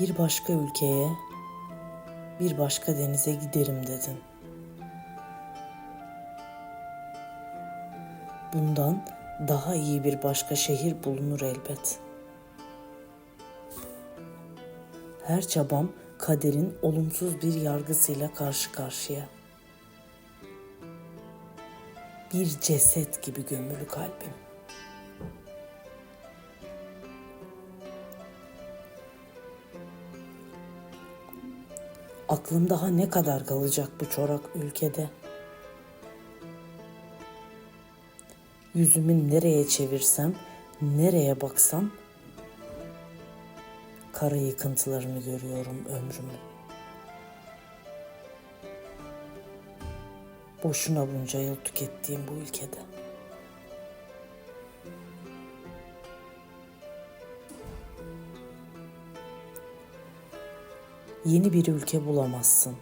Bir başka ülkeye, bir başka denize giderim dedin. Bundan daha iyi bir başka şehir bulunur elbet. Her çabam kaderin olumsuz bir yargısıyla karşı karşıya. Bir ceset gibi gömülü kalbim. Aklım daha ne kadar kalacak bu çorak ülkede? Yüzümü nereye çevirsem, nereye baksam kara yıkıntılarını görüyorum ömrümün. Boşuna bunca yıl tükettiğim bu ülkede. Yeni bir ülke bulamazsın.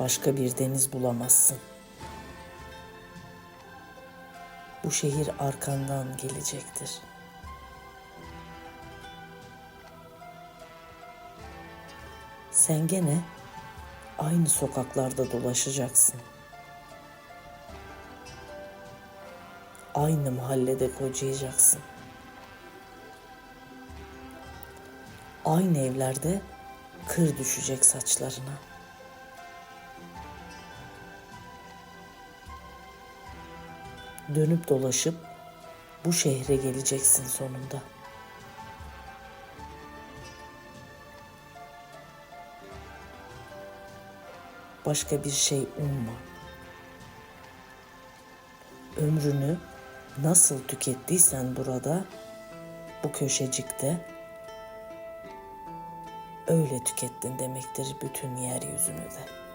Başka bir deniz bulamazsın. Bu şehir arkandan gelecektir. Sen gene aynı sokaklarda dolaşacaksın. Aynı mahallede kocayacaksın. Aynı evlerde kır düşecek saçlarına. Dönüp dolaşıp bu şehre geleceksin sonunda. Başka bir şey umma. Ömrünü nasıl tükettiysen burada, bu köşecikte öyle tükettin demektir bütün yeryüzünü de.